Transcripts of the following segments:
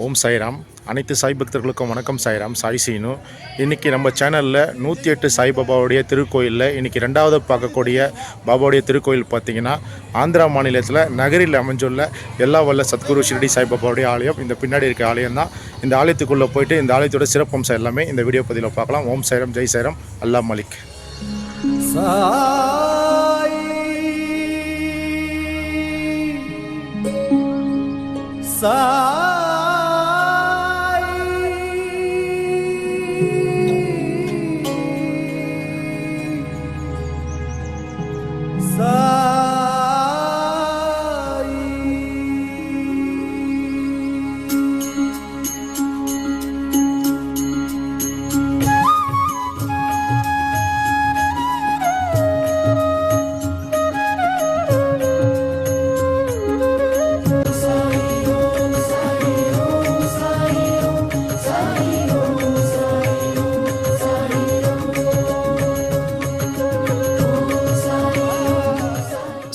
ஓம் சாய்ராம். அனைத்து சாய் பக்தர்களுக்கும் வணக்கம் சாய்ராம். சாய் சீனு. இன்றைக்கி நம்ம சேனலில் நூற்றி எட்டு சாய்பாபாவுடைய திருக்கோயிலில் இன்றைக்கி ரெண்டாவது பார்க்கக்கூடிய பாபாவுடைய திருக்கோயில் பார்த்திங்கன்னா ஆந்திரா மாநிலத்தில் நகரில் அமைஞ்சுள்ள எல்லா வல்ல சத்குரு ஷிரடி சாய்பாபாவுடைய ஆலயம். இந்த பின்னாடி இருக்க ஆலயம் தான். இந்த ஆலயத்துக்குள்ளே போயிட்டு இந்த ஆலயத்தோட சிறப்பம்சம் எல்லாமே இந்த வீடியோ பதிவில் பார்க்கலாம். ஓம் சாய்ராம். ஜெய் சாய்ராம். அல்லா மலிக். சாய்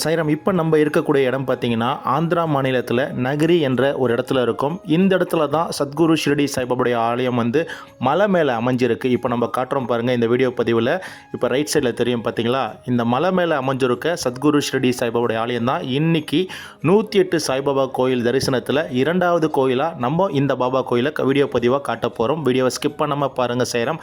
சைரம் இப்போ நம்ம இருக்கக்கூடிய இடம் பார்த்தீங்கன்னா ஆந்திரா மாநிலத்தில் நகரி என்ற ஒரு இடத்துல இருக்கும். இந்த இடத்துல தான் சத்குரு ஷிரடி சாய்பாபுடைய ஆலயம் வந்து மலை மேலே அமைஞ்சிருக்கு. இப்போ நம்ம காட்டுறோம் பாருங்கள் இந்த வீடியோ பதிவில். இப்போ ரைட் சைடில் தெரியும் பார்த்தீங்களா? இந்த மலை மேலே அமைஞ்சிருக்க சத்குரு ஷிரடி சாய்பாபுடைய ஆலயம் தான் இன்றைக்கி நூற்றி எட்டு சாய்பாபா கோயில் தரிசனத்தில் இரண்டாவது கோயிலாக நம்ம இந்த பாபா கோயிலை வீடியோ பதிவாக காட்ட போகிறோம் வீடியோவை ஸ்கிப் பண்ணாமல் பாருங்கள் சைரம்.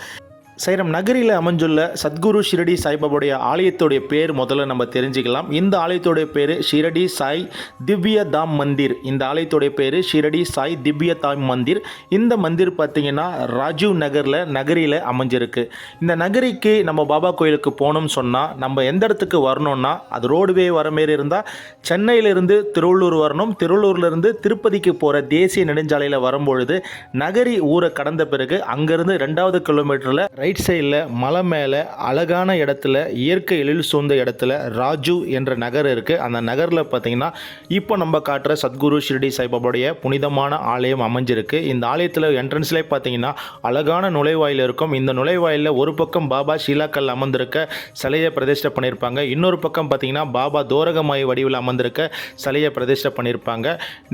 சைரம் நகரில் அமைஞ்சுள்ள சத்குரு ஷிரடி சாய்பாபுடைய ஆலயத்துடைய பேர் முதல்ல நம்ம தெரிஞ்சுக்கலாம். இந்த ஆலயத்துடைய பேர் ஷிரடி சாய் திவ்ய தாம் மந்திர். இந்த ஆலயத்துடைய பேர் ஷிரடி சாய் திவ்ய தாம் மந்திர். இந்த மந்திர் பார்த்தீங்கன்னா ராஜீவ் நகரில் நகரியில் அமைஞ்சிருக்கு. இந்த நகரிக்கு நம்ம பாபா கோயிலுக்கு போகணும்னு சொன்னால் நம்ம எந்த இடத்துக்கு வரணும்னா அது ரோடுவே வர மாரி இருந்தால் சென்னையிலிருந்து திருவள்ளூர் வரணும். திருவள்ளூர்லேருந்து திருப்பதிக்கு போகிற தேசிய நெடுஞ்சாலையில் வரும்பொழுது நகரி ஊரை கடந்த பிறகு அங்கேருந்து ரெண்டாவது கிலோமீட்டரில் ரைட் சைடில் மலை மேலே அழகான இடத்துல இயற்கை எழில் சூழ்ந்த இடத்துல ராஜு என்ற நகர் இருக்குது அந்த நகரில் பார்த்தீங்கன்னா இப்போ நம்ம காட்டுற சத்குரு ஷிரடி சாய்பாபாவுடைய புனிதமான ஆலயம் அமைஞ்சிருக்கு. இந்த ஆலயத்தில் என்ட்ரன்ஸ்லேயே பார்த்தீங்கன்னா அழகான நுழைவாயில் இருக்கும். இந்த நுழைவாயிலில் ஒரு பக்கம் பாபா ஷீலாக்கல் அமர்ந்திருக்க சிலையை பிரதிஷ்டை பண்ணியிருப்பாங்க இன்னொரு பக்கம் பார்த்தீங்கன்னா பாபா தோரகமாய் வடிவில் அமர்ந்திருக்க சிலையை பிரதிஷ்டை பண்ணியிருப்பாங்க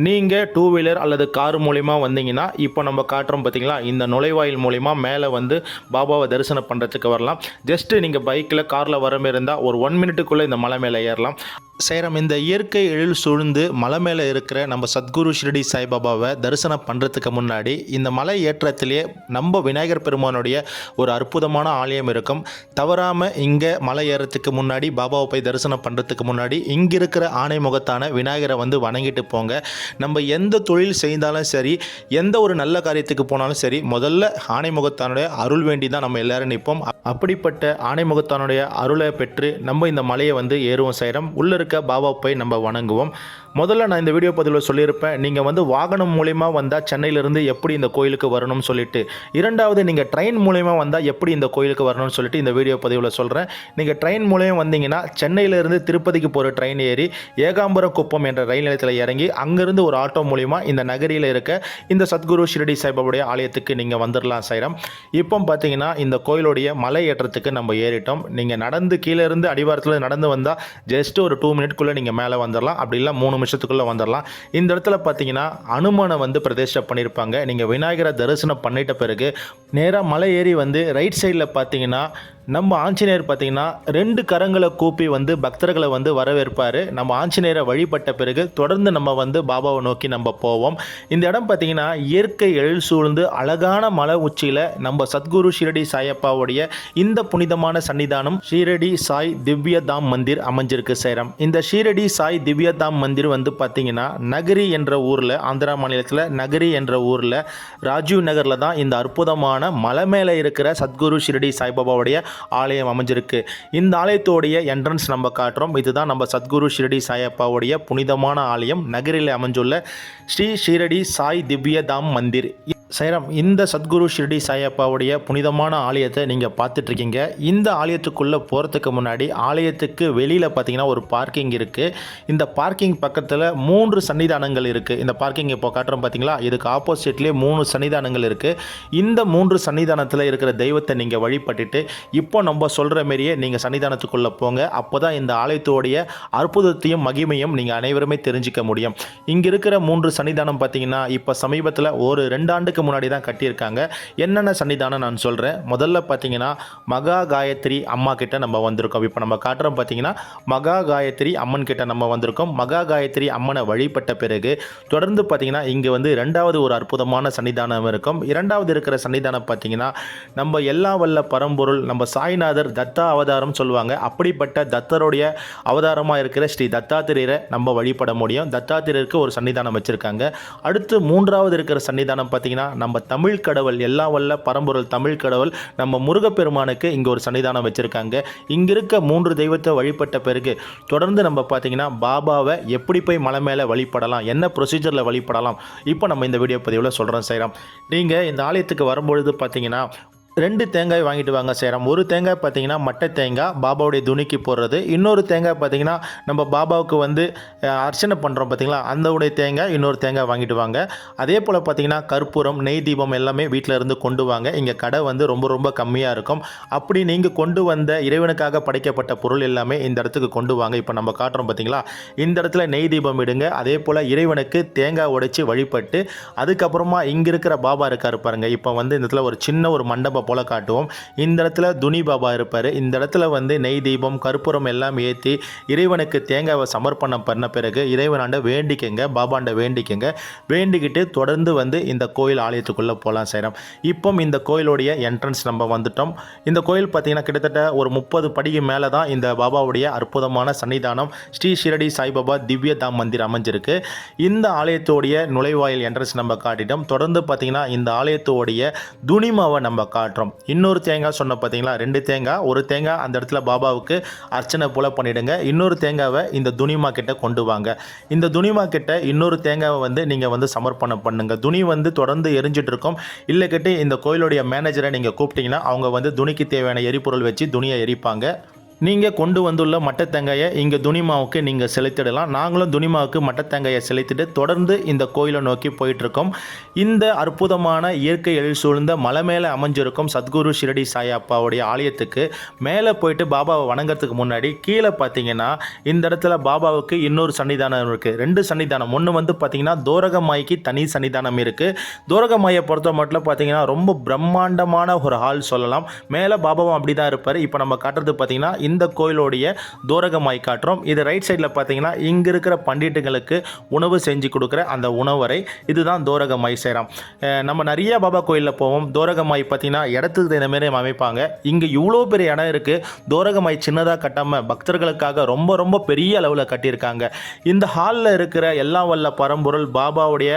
நீங்கள் டூ வீலர் அல்லது கார் மூலிமா வந்தீங்கன்னா இப்போ நம்ம காட்டுறோம் பார்த்தீங்களா இந்த நுழைவாயில் மூலிமா மேலே வந்து பாபா பாபாவை தரிசனம் பண்ணுறதுக்கு வரலாம். ஜஸ்ட்டு நீங்கள் பைக்கில் காரில் வர மாதிரி இருந்தால் ஒரு ஒன் மினிட்டுக்குள்ளே இந்த மலை மேலே ஏறலாம். சேரம் இந்த இயற்கை எழில் சூழ்ந்து மலை மேலே இருக்கிற நம்ம சத்குரு ஷிரடி சாய்பாபாவை தரிசனம் பண்ணுறதுக்கு முன்னாடி இந்த மலை ஏற்றத்திலேயே நம்ம விநாயகர் பெருமானுடைய ஒரு அற்புதமான ஆலயம் இருக்கும். தவறாமல் இங்கே மலை ஏறத்துக்கு முன்னாடி பாபாவை போய் தரிசனம் பண்ணுறதுக்கு முன்னாடி இங்கே இருக்கிற ஆணை முகத்தான விநாயகரை வந்து வணங்கிட்டு போங்க. நம்ம எந்த தொழில் செய்தாலும் சரி எந்த ஒரு நல்ல காரியத்துக்கு போனாலும் சரி முதல்ல ஆணை முகத்தானுடைய அருள் வேண்டி தான் நம்ம எல்லோரும் நிற்போம். அப்படிப்பட்ட ஆணை முகத்தானுடைய அருளை பெற்று நம்ம இந்த மலையை வந்து ஏறுவோம் சேரம் உள்ளே இருக்க பாபா போய் நம்ம வணங்குவோம். முதல்ல நான் இந்த வீடியோ பதிவில் சொல்லியிருப்பேன் நீங்கள் வந்து வாகனம் மூலிமா வந்தால் சென்னையிலேருந்து எப்படி இந்த கோயிலுக்கு வரணும்னு சொல்லிட்டு. இரண்டாவது நீங்கள் ட்ரெயின் மூலிமா வந்தால் எப்படி இந்த கோயிலுக்கு வரணும்னு சொல்லிட்டு இந்த வீடியோ பதிவில் சொல்கிறேன் நீங்கள் ட்ரெயின் மூலியம் வந்தீங்கன்னா சென்னையிலேருந்து திருப்பதிக்கு போகிற ட்ரெயின் ஏறி ஏகாம்பரம் குப்பம் என்ற ரயில் நிலையத்தில் இறங்கி அங்கேருந்து ஒரு ஆட்டோ மூலிமா இந்த நகரியில் இருக்க இந்த சத்குரு ஷிரடி சாய்பாபுடைய ஆலயத்துக்கு நீங்கள் வந்துடலாம் சைரம். இப்போ பார்த்தீங்கன்னா இந்த கோயிலுடைய மலை ஏற்றத்துக்கு நம்ம ஏறிட்டோம். நீங்கள் நடந்து கீழே இருந்து அடிவாரத்தில் நடந்து வந்தால் ஜஸ்ட் ஒரு டூ மினிட்குள்ளே நீங்கள் மேலே வந்துடலாம் அப்படி இல்லை மூணு நிமிஷத்துக்குள்ளே வந்துடலாம் இந்த இடத்துல பார்த்தீங்கன்னா அனுமனை வந்து பிரதிஷ்டை பண்ணியிருப்பாங்க. நீங்கள் விநாயகரை தரிசனம் பண்ணிட்ட பிறகு நேராக மலை ஏறி வந்து ரைட் சைடில் பார்த்தீங்கன்னா நம்ம ஆஞ்சநேயர் பார்த்தீங்கன்னா ரெண்டு கரங்களை கூப்பி வந்து பக்தர்களை வந்து வரவேற்பார். நம்ம ஆஞ்சநேயரை வழிபட்ட பிறகு தொடர்ந்து நம்ம வந்து பாபாவை நோக்கி நம்ம போவோம். இந்த இடம் பார்த்தீங்கன்னா இயற்கை எழில் சூழ்ந்து அழகான மலை உச்சியில் நம்ம சத்குரு ஷிரடி சாயப்பாவுடைய இந்த புனிதமான சன்னிதானம் ஷீரடி சாய் திவ்ய தாம் மந்திர் அமைஞ்சிருக்கு சேரம். இந்த ஷீரடி சாய் திவ்ய தாம் மந்திர் வந்து பார்த்தீங்கன்னா நகரி என்ற ஊரில் ஆந்திரா மாநிலத்தில் நகரி என்ற ஊரில் ராஜீவ் நகரில் தான் இந்த அற்புதமான மலை மேலே இருக்கிற சத்குரு ஷிரடி சாய்பாபாவுடைய ஆலயம் அமைஞ்சிருக்கு. இந்த ஆலயத்தோடைய என்ட்ரன்ஸ் நம்ம காட்டுறோம். இதுதான் நம்ம சத்குரு ஷிரடி சாயப்பாவுடைய புனிதமான ஆலயம். நகரில் அமைஞ்சுள்ள ஸ்ரீ ஷீரடி சாய் திவ்ய தாம் மந்திர். சைராம் இந்த சத்குரு ஷிர்டி சாயப்பாவுடைய புனிதமான ஆலயத்தை நீங்கள் பார்த்துட்ருக்கீங்க. இந்த ஆலயத்துக்குள்ளே போகிறதுக்கு முன்னாடி ஆலயத்துக்கு வெளியில் பார்த்தீங்கன்னா ஒரு பார்க்கிங் இருக்குது இந்த பார்க்கிங் பக்கத்தில் மூன்று சன்னிதானங்கள் இருக்குது இந்த பார்க்கிங் இப்போ காட்டுறோம் பார்த்தீங்களா? இதுக்கு ஆப்போசிட்லேயே மூணு சன்னிதானங்கள் இருக்குது இந்த மூன்று சன்னிதானத்தில் இருக்கிற தெய்வத்தை நீங்கள் வழிபட்டுட்டு இப்போ நம்ம சொல்கிற மாரியே நீங்கள் சன்னிதானத்துக்குள்ளே போங்க. அப்போ தான் இந்த ஆலயத்தோடைய அற்புதத்தையும் மகிமையும் நீங்கள் அனைவருமே தெரிஞ்சுக்க முடியும். இங்கே இருக்கிற மூன்று சன்னிதானம் பார்த்தீங்கன்னா இப்போ சமீபத்தில் ஒரு ரெண்டு ஆண்டுக்கு முன்னாடி தான் கட்டியிருக்காங்க. என்னென்ன சன்னிதானம் நான் சொல்கிறேன் முதல்ல பார்த்தீங்கன்னா மகா காயத்ரி அம்மா கிட்ட நம்ம வந்திருக்கோம். இப்போ நம்ம காட்டுறோம் பார்த்தீங்கன்னா மகா காயத்ரி அம்மன் கிட்ட நம்ம வந்திருக்கோம். மகா காயத்ரி அம்மனை வழிபட்ட பிறகு தொடர்ந்து பார்த்தீங்கன்னா இங்கே வந்து ரெண்டாவது ஒரு அற்புதமான சன்னிதானம் இருக்கும். இரண்டாவது இருக்கிற சன்னிதானம் பார்த்தீங்கன்னா நம்ம எல்லா வல்ல பரம்பொருள் நம்ம சாய்நாதர் தத்தா அவதாரம் சொல்லுவாங்க. அப்படிப்பட்ட தத்தருடைய அவதாரமாக இருக்கிற ஸ்ரீ தத்தாத்திரேயரை நம்ம வழிபட முடியும். தத்தாத்திரேயருக்கு ஒரு சன்னிதானம் வச்சுருக்காங்க. அடுத்து மூன்றாவது இருக்கிற சன்னிதானம் பார்த்தீங்கன்னா நம்ம தமிழ் கடவுள் எல்லா வல்ல பரம்பொருள் தமிழ் கடவுள் நம்ம முருகப்பெருமானுக்கு இங்கே ஒரு சன்னிதானம் வச்சுருக்காங்க. இங்கே இருக்க மூன்று தெய்வத்தை வழிபட்ட பிறகு தொடர்ந்து நம்ம பார்த்தீங்கன்னா பாபாவை எப்படி போய் மலை மேலே வழிபடலாம் என்ன ப்ரொசீஜரில் வழிபடலாம் இப்போ நம்ம இந்த வீடியோ பதிவில் சொல்கிறோம் செய்கிறோம் நீங்கள் இந்த ஆலயத்துக்கு வரும்பொழுது பார்த்தீங்கன்னா ரெண்டு தேங்காய் வாங்கிட்டு வாங்க சேரம். ஒரு தேங்காய் பார்த்தீங்கன்னா மட்டை தேங்காய் பாபாவுடைய துணிக்கு போடுறது. இன்னொரு தேங்காய் பார்த்தீங்கன்னா நம்ம பாபாவுக்கு வந்து அர்ச்சனை பண்ணுறோம் பார்த்தீங்களா அந்த உடைய தேங்காய் இன்னொரு தேங்காய் வாங்கிட்டு வாங்க. அதே போல் பார்த்தீங்கன்னா கற்பூரம் நெய் தீபம் எல்லாமே வீட்டில் இருந்து கொண்டு வாங்க. இங்கே கடை வந்து ரொம்ப ரொம்ப கம்மியாக இருக்கும். அப்படி நீங்கள் கொண்டு வந்த இறைவனுக்காக படைக்கப்பட்ட பொருள் எல்லாமே இந்த இடத்துக்கு கொண்டு வாங்க. இப்போ நம்ம காட்டுறோம் பார்த்தீங்களா இந்த இடத்துல நெய் தீபம் இடுங்க. அதே போல் இறைவனுக்கு தேங்காய் உடைச்சி வழிபட்டு அதுக்கப்புறமா இங்கே இருக்கிற பாபா இருக்கார் பாருங்கள் இப்போ வந்து இந்த இடத்துல ஒரு சின்ன ஒரு மண்டபம் போல காட்டுவோம். இந்த இடத்துல துனி பாபா இருப்பார். இந்த இடத்துல வந்து நெய் தீபம் கற்பூரம் எல்லாம் ஏற்றி இறைவனுக்கு தேங்காவை சமர்ப்பணம் பண்ண பிறகு இறைவனாண்ட வேண்டிக்கங்க பாபாண்ட வேண்டிக்கங்க. வேண்டிக்கிட்டு தொடர்ந்து வந்து இந்த கோயில் ஆலயத்துக்குள்ளே போகலாம் செய்கிறோம் இப்போ இந்த கோயிலுடைய என்ட்ரன்ஸ் நம்ம வந்துட்டோம். இந்த கோயில் பார்த்தீங்கன்னா கிட்டத்தட்ட ஒரு முப்பது படிக்கு மேலே தான் இந்த பாபாவுடைய அற்புதமான சன்னிதானம் ஸ்ரீ ஷிரடி சாய்பாபா திவ்ய தாம் மந்திர் அமைஞ்சிருக்கு. இந்த ஆலயத்தோடைய நுழைவாயில் என்ட்ரன்ஸ் நம்ம காட்டிட்டோம். தொடர்ந்து பார்த்திங்கன்னா இந்த ஆலயத்தோடைய துணிமாவை நம்ம காட்டுறோம். இன்னொரு தேங்காய் சொன்ன பார்த்தீங்களா ரெண்டு தேங்காய் ஒரு தேங்காய் அந்த இடத்துல பாபாவுக்கு அர்ச்சனை போல் பண்ணிவிடுங்க இன்னொரு தேங்காவை இந்த துணிமா கிட்ட கொண்டு வாங்க. இந்த துணிமா கிட்ட இன்னொரு தேங்காவை வந்து நீங்கள் வந்து சமர்ப்பணம் பண்ணுங்கள் துணி வந்து தொடர்ந்து எரிஞ்சிட்டு இருக்கும். இல்லை கிட்ட இந்த கோயிலுடைய மேனேஜரை நீங்கள் கூப்பிட்டீங்கன்னா அவங்க வந்து துணிக்கு தேவையான எரிபொருள் வச்சு துணியை எரிப்பாங்க. நீங்கள் கொண்டு வந்துள்ள மட்டத்தேங்காயை இங்கே துணிமாவுக்கு நீங்கள் செலுத்திடலாம். நாங்களும் துணிமாவுக்கு மட்டத்தேங்காயை செலுத்திட்டு தொடர்ந்து இந்த கோயிலை நோக்கி போயிட்டுருக்கோம். இந்த அற்புதமான இயற்கை எழில் சூழ்ந்த மலை மேலே அமைஞ்சிருக்கும் சத்குரு ஷிரடி சாயப்பாவுடைய ஆலயத்துக்கு மேலே போயிட்டு பாபாவை வணங்குறதுக்கு முன்னாடி கீழே பார்த்தீங்கன்னா இந்த இடத்துல பாபாவுக்கு இன்னொரு சன்னிதானம் இருக்குது ரெண்டு சன்னிதானம். ஒன்று வந்து பார்த்தீங்கன்னா தோரகமாய்க்கு தனி சன்னிதானம் இருக்குது தோரகமாயை பொறுத்த மட்டும் பார்த்தீங்கன்னா ரொம்ப பிரம்மாண்டமான ஒரு ஹால் சொல்லலாம். மேலே பாபாவும் அப்படி தான் இருப்பார். இப்போ நம்ம காட்டுறது பார்த்தீங்கன்னா இந்த கோயிலுடைய தோரகமாய் காட்டுறோம். இது ரைட் சைடில் பார்த்தீங்கன்னா இங்கே இருக்கிற பண்டிட்டுகளுக்கு உணவு செஞ்சு கொடுக்குற அந்த உணவரை இதுதான் தோரகமாய் சேரம் நம்ம நிறைய பாபா கோயிலில் போவோம். தோரகமாய் பார்த்தீங்கன்னா இடத்துக்கு தகுந்த அமைப்பாங்க. இங்கே இவ்வளோ பெரிய இடம் இருக்குது தோரகமாய் சின்னதாக கட்டாமல் பக்தர்களுக்காக ரொம்ப ரொம்ப பெரிய அளவில் கட்டியிருக்காங்க. இந்த ஹாலில் இருக்கிற எல்லாம் வல்ல பரம்பொருள் பாபாவுடைய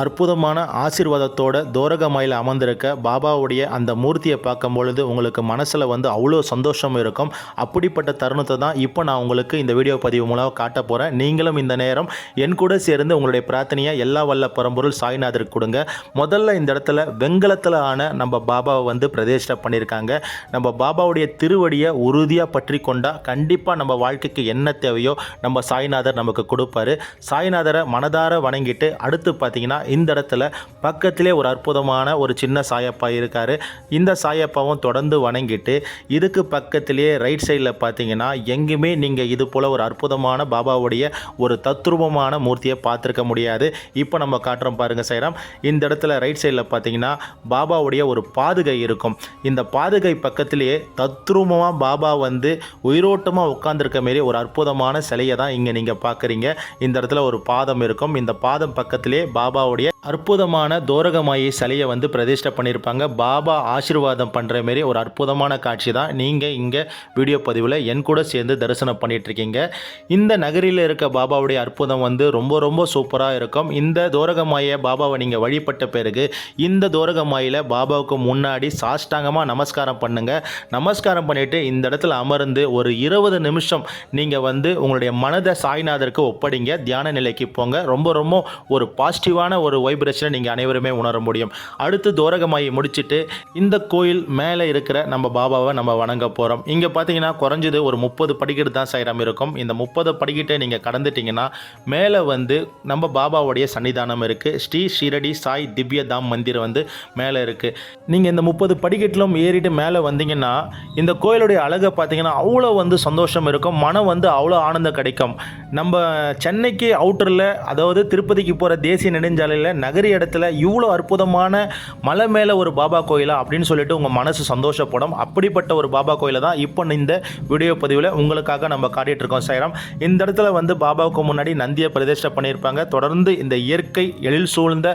அற்புதமான ஆசீர்வாதத்தோட தோரகமாயில் அமர்ந்திருக்க பாபாவுடைய அந்த மூர்த்தியை பார்க்கும் பொழுது உங்களுக்கு மனசில் வந்து அவ்வளோ சந்தோஷம் இருக்கும். அப்படிப்பட்ட தருணத்தை தான் இப்போ நான் உங்களுக்கு இந்த வீடியோ பதிவு மூலம் காட்ட போகிறேன் நீங்களும் இந்த நேரம் என் கூட சேர்ந்து உங்களுடைய பிரார்த்தனையை எல்லா வல்ல பரம்பொருள் சாய்நாதருக்கு கொடுங்க. முதல்ல இந்த இடத்துல வெங்கலத்தில் ஆன நம்ம பாபாவை வந்து பிரதிஷ்டை பண்ணியிருக்காங்க. நம்ம பாபாவுடைய திருவடியை உறுதியாக பற்றி கொண்டால் கண்டிப்பாக நம்ம வாழ்க்கைக்கு என்ன தேவையோ நம்ம சாய்நாதர் நமக்கு கொடுப்பாரு. சாய்நாதரை மனதார வணங்கிட்டு அடுத்து பார்த்தீங்கன்னா இந்த இடத்துல பக்கத்திலே ஒரு அற்புதமான ஒரு சின்ன சாயப்பா இருக்கார். இந்த சாயப்பாவும் தொடர்ந்து வணங்கிட்டு இதுக்கு பக்கத்திலேயே ரைட் சைடில் பார்த்தீங்கன்னா எங்குமே நீங்கள் இது போல் ஒரு அற்புதமான பாபாவுடைய ஒரு தத்ரூபமான மூர்த்தியை பார்த்துருக்க முடியாது. இப்போ நம்ம காட்டுறோம் பாருங்கள் சைராம். இந்த இடத்துல ரைட் சைடில் பார்த்தீங்கன்னா பாபாவுடைய ஒரு பாதுகை இருக்கும். இந்த பாதுகை பக்கத்திலேயே தத்ரூபமாக பாபா வந்து உயிரோட்டமாக உட்காந்துருக்க மாரி ஒரு அற்புதமான சிலையை தான் இங்கே நீங்கள் பார்க்குறீங்க இந்த இடத்துல ஒரு பாதம் இருக்கும். இந்த பாதம் பக்கத்திலே பாபாவுடைய அற்புதமான தோரகமாயை சிலையை வந்து பிரதிஷ்டை பண்ணியிருப்பாங்க. பாபா ஆசீர்வாதம் பண்ணுற மாரி ஒரு அற்புதமான காட்சி தான். நீங்கள் இங்கே வீடியோ பதிவில் என் கூட சேர்ந்து தரிசனம் பண்ணிகிட்ருக்கீங்க இருக்கீங்க இந்த நகரில் இருக்க பாபாவுடைய அற்புதம் வந்து ரொம்ப ரொம்ப சூப்பராக இருக்கும். இந்த தோரகமாயை பாபாவை நீங்கள் வழிபட்ட பிறகு இந்த தோரகமாயில் பாபாவுக்கு முன்னாடி சாஷ்டாங்கமாக நமஸ்காரம் பண்ணுங்கள் நமஸ்காரம் பண்ணிவிட்டு இந்த இடத்துல அமர்ந்து ஒரு இருபது நிமிஷம் நீங்கள் வந்து உங்களுடைய மனதை சாய்நாதருக்கு ஒப்படைங்க. தியான நிலைக்கு போங்க. ரொம்ப ரொம்ப ஒரு பாசிட்டிவான ஒரு வைப்ரேஷனை நீங்கள் அனைவருமே உணர முடியும். அடுத்து தோரகமாயி முடிச்சிட்டு இந்த கோயில் மேலே இருக்கிற நம்ம பாபாவை நம்ம வணங்க போகிறோம் இங்கே பார்த்தீங்கன்னா குறைஞ்சது ஒரு முப்பது படிக்கட்டு தான் சைரம் இருக்கும். இந்த முப்பது படிக்கட்டை நீங்கள் கடந்துட்டீங்கன்னா மேலே வந்து நம்ம பாபாவுடைய சன்னிதானம் இருக்குது ஸ்ரீ ஷீரடி சாய் திவ்ய தாம் மந்திர் வந்து மேலே இருக்குது நீங்கள் இந்த முப்பது படிக்கட்டிலும் ஏறிட்டு மேலே வந்தீங்கன்னா இந்த கோயிலுடைய அழகை பார்த்தீங்கன்னா அவ்வளோ வந்து சந்தோஷம் இருக்கும். மனம் வந்து அவ்வளோ ஆனந்தம் கிடைக்கும். நம்ம சென்னைக்கு அவுட்டரில் அதாவது திருப்பதிக்கு போகிற தேசிய நெடுஞ்சாலையில் நகரி இடத்துல இவ்வளோ அற்புதமான மலை மேலே ஒரு பாபா கோயிலா அப்படின்னு சொல்லிட்டு உங்கள் மனசு சந்தோஷப்படும். அப்படிப்பட்ட ஒரு பாபா கோயிலை தான் இப்போ இந்த வீடியோ பதிவில் உங்களுக்காக நம்ம காட்டிகிட்டு இருக்கோம் சைராம் இந்த இடத்துல வந்து பாபாவுக்கு முன்னாடி நந்தியை பிரதிஷ்டை பண்ணியிருப்பாங்க. தொடர்ந்து இந்த இயற்கை எழில் சூழ்ந்த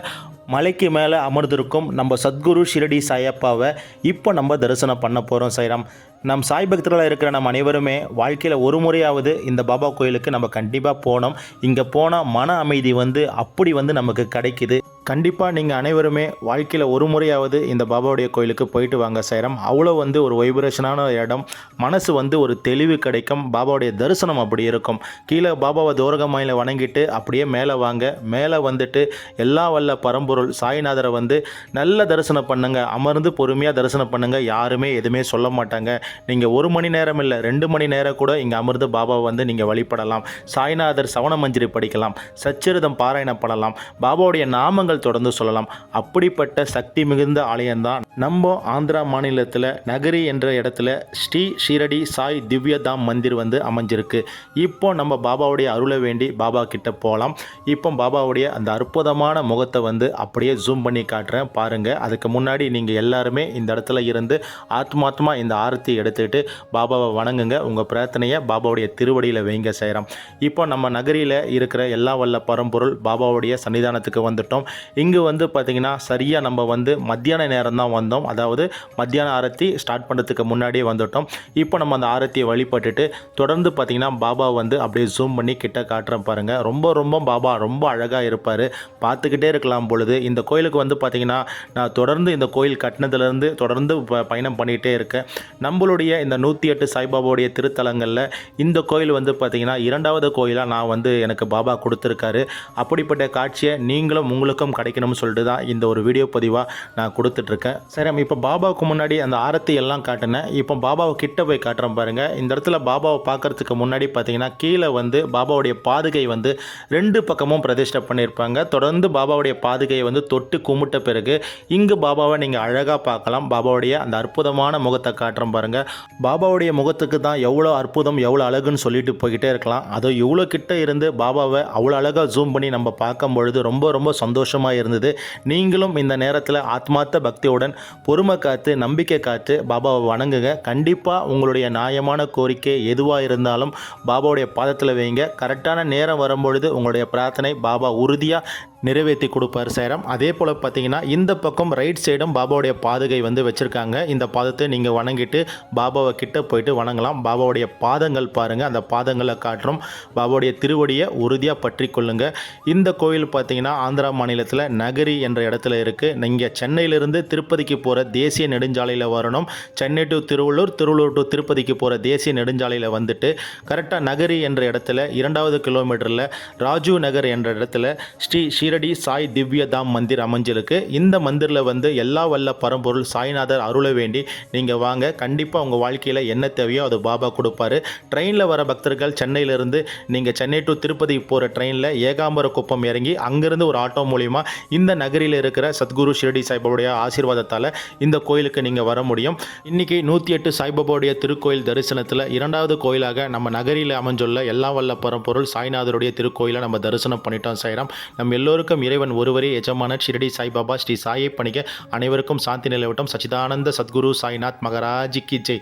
மலைக்கு மேலே அமர்ந்திருக்கும் நம்ம சத்குரு ஷிரடி சாயப்பாவை இப்போ நம்ம தரிசனம் பண்ண போகிறோம் சைராம் நம் சாய் பக்தர்களாக இருக்கிற நம்ம அனைவருமே வாழ்க்கையில் ஒரு முறையாவது இந்த பாபா கோயிலுக்கு நம்ம கண்டிப்பாக போனோம் இங்கே போனால் மன அமைதி வந்து அப்படி வந்து நமக்கு கிடைக்குது. கண்டிப்பாக நீங்கள் அனைவருமே வாழ்க்கையில் ஒரு முறையாவது இந்த பாபாவுடைய கோயிலுக்கு போயிட்டு வாங்க சேரம். அவ்வளோ வந்து ஒரு வைப்ரேஷனான இடம். மனசு வந்து ஒரு தெளிவு கிடைக்கும். பாபாவுடைய தரிசனம் அப்படி இருக்கும். கீழே பாபாவை தூரகமாயில் வணங்கிட்டு அப்படியே மேலே வாங்க. மேலே வந்துட்டு எல்லா வல்ல பரம்பொருள் சாய்நாதரை வந்து நல்ல தரிசனம் பண்ணுங்கள் அமர்ந்து பொறுமையாக தரிசனம் பண்ணுங்கள் யாருமே எதுவுமே சொல்ல மாட்டாங்க. நீங்கள் ஒரு மணி நேரம் இல்லை ரெண்டு மணி நேரம் கூட இங்கே அமிர்த பாபாவை வந்து நீங்கள் வழிபடலாம். சாய்நாதர் சவண மஞ்சரி படிக்கலாம். சச்சரிதம் பாராயணப்படலாம். பாபாவுடைய நாமங்கள் தொடர்ந்து சொல்லலாம். அப்படிப்பட்ட சக்தி மிகுந்த ஆலயம்தான் நம்ம ஆந்திரா மாநிலத்தில் நகரி என்ற இடத்துல ஸ்ரீ ஷீரடி சாய் திவ்யதாம் மந்திர் வந்து அமைஞ்சிருக்கு. இப்போ நம்ம பாபாவுடைய அருளை வேண்டி பாபா கிட்ட போகலாம் இப்போ பாபாவுடைய அந்த அற்புதமான முகத்தை வந்து அப்படியே ஜூம் பண்ணி காட்டுறேன். பாருங்கள் அதுக்கு முன்னாடி நீங்கள் எல்லாருமே இந்த இடத்துல இருந்து ஆத்மாத்மா இந்த ஆரத்தி எடுத்துக்கிட்டு பாபாவை வணங்குங்க. உங்கள் பிரார்த்தனையை பாபாவுடைய திருவடியில் வைங்க செய்கிறோம் இப்போ நம்ம நகரியில் இருக்கிற எல்லா வல்ல பரம்பொருள் பாபாவுடைய சன்னிதானத்துக்கு வந்துட்டோம். இங்கே வந்து பார்த்திங்கன்னா சரியாக நம்ம வந்து மத்தியான நேரம் தான் வந்து வந்தோம். அதாவது மத்தியான ஆரத்தி ஸ்டார்ட் பண்ணுறதுக்கு முன்னாடியே வந்துட்டோம். இப்போ நம்ம அந்த ஆரத்தியை வழிபட்டுட்டு தொடர்ந்து பார்த்திங்கன்னா பாபா வந்து அப்படியே ஜூம் பண்ணி கிட்ட காட்டுறேன் பாருங்கள் ரொம்ப ரொம்ப பாபா ரொம்ப அழகாக இருப்பார். பார்த்துக்கிட்டே இருக்கலாம் பொழுது. இந்த கோயிலுக்கு வந்து பார்த்திங்கன்னா நான் தொடர்ந்து இந்த கோயில் கட்டினதுலேருந்து தொடர்ந்து ப- பயணம் பண்ணிகிட்டே இருக்கேன். நம்மளுடைய இந்த நூற்றி எட்டு சாய்பாபாவுடைய திருத்தலங்களில் இந்த கோயில் வந்து பார்த்திங்கன்னா இரண்டாவது கோயிலாக நான் வந்து எனக்கு பாபா கொடுத்துருக்காரு. அப்படிப்பட்ட காட்சியை நீங்களும் உங்களுக்கும் கிடைக்கணும்னு சொல்லிட்டு தான் இந்த ஒரு வீடியோ பதிவாக நான் கொடுத்துட்ருக்கேன் சரி இப்போ பாபாவுக்கு முன்னாடி அந்த ஆரத்தி எல்லாம் காட்டினேன். இப்போ பாபாவை கிட்ட போய் காட்டுறோம் பாருங்கள் இந்த இடத்துல பாபாவை பார்க்கறதுக்கு முன்னாடி பார்த்தீங்கன்னா கீழே வந்து பாபாவுடைய பாதுகை வந்து ரெண்டு பக்கமும் பிரதிஷ்டை பண்ணியிருப்பாங்க. தொடர்ந்து பாபாவுடைய பாதுகையை வந்து தொட்டு கும்பிட்ட பிறகு இங்கு பாபாவை நீங்கள் அழகாக பார்க்கலாம். பாபாவுடைய அந்த அற்புதமான முகத்தை காட்டுறோம் பாருங்கள் பாபாவுடைய முகத்துக்கு தான் எவ்வளோ அற்புதம் எவ்வளோ அழகுன்னு சொல்லிட்டு போய்கிட்டே இருக்கலாம். அதோ இவ்வளோ கிட்ட இருந்து பாபாவை அவ்வளோ அழகாக ஜூம் பண்ணி நம்ம பார்க்கும் பொழுது ரொம்ப ரொம்ப சந்தோஷமாக இருந்தது. நீங்களும் இந்த நேரத்தில் ஆத்மார்த்த பக்தியுடன் பொறுமை காத்து நம்பிக்கை காத்து பாபாவை வணங்குங்க. கண்டிப்பாக உங்களுடைய நியாயமான கோரிக்கை எதுவாக இருந்தாலும் பாபாவுடைய பாதத்தில் வைங்க. கரெக்டான நேரம் வரும்பொழுது உங்களுடைய பிரார்த்தனை பாபா உறுதியாக நிறைவேற்றி கொடுப்பார் சேரம். அதே போல் பார்த்தீங்கன்னா இந்த பக்கம் ரைட் சைடும் பாபாவுடைய பாதுகை வந்து வச்சுருக்காங்க. இந்த பாதத்தை நீங்கள் வணங்கிட்டு பாபாவை கிட்ட போயிட்டு வணங்கலாம். பாபாவுடைய பாதங்கள் பாருங்கள் அந்த பாதங்களை காட்டுறோம். பாபாவுடைய திருவடியை உறுதியாக பற்றி கொள்ளுங்கள் இந்த கோயில் பார்த்தீங்கன்னா ஆந்திரா மாநிலத்தில் நகரி என்ற இடத்துல இருக்குது நீங்கள் சென்னையிலிருந்து திருப்பதிக்கு போகிற தேசிய நெடுஞ்சாலையில் வரணும். சென்னை டு திருவள்ளூர் திருவள்ளூர் டு திருப்பதிக்கு போகிற தேசிய நெடுஞ்சாலையில் வந்துட்டு கரெக்டாக நகரி என்ற இடத்துல இரண்டாவது கிலோமீட்டரில் ராஜீவ் நகர் என்ற இடத்துல ஸ்ரீ ஷீரடி சாய் திவ்யதாம் மந்திர் அமைஞ்சிருக்கு இந்த மந்திரில் வந்து எல்லா வல்ல பரம்பொருள் சாய்நாதர் அருளை வேண்டி நீங்கள் வாங்க. கண்டிப்பாக உங்கள் வாழ்க்கையில் என்ன தேவையோ அது பாபா கொடுப்பாரு. ட்ரெயினில் வர பக்தர்கள் சென்னையிலேருந்து நீங்கள் சென்னை டு திருப்பதி போகிற ட்ரெயினில் ஏகாம்பர குப்பம் இறங்கி அங்கேருந்து ஒரு ஆட்டோ மூலிமா இந்த நகரில் இருக்கிற சத்குரு ஷிரடி சாய்பாபுடைய ஆசீர்வாதத்தால் இந்த கோயிலுக்கு நீங்கள் வர முடியும். இன்றைக்கி நூற்றி எட்டு சாய்பாபாவுடைய திருக்கோயில் தரிசனத்தில் இரண்டாவது கோயிலாக நம்ம நகரில் அமைஞ்சுள்ள எல்லா வல்ல பரம்பொருள் சாய்நாதருடைய திருக்கோயிலை நம்ம தரிசனம் பண்ணிட்டோம் சாய்ராம். நம்ம எல்லோரும் எல்லோருக்கும் இறைவன் ஒருவரே எஜமான ஷிரடி சாய்பாபா ஸ்ரீ சாயை பணிக. அனைவருக்கும் சாந்தி நிலவட்டம். சச்சிதானந்த சத்குரு சாய்நாத் மகராஜி கி ஜெய்.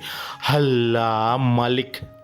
ஹல்லா மலிக்.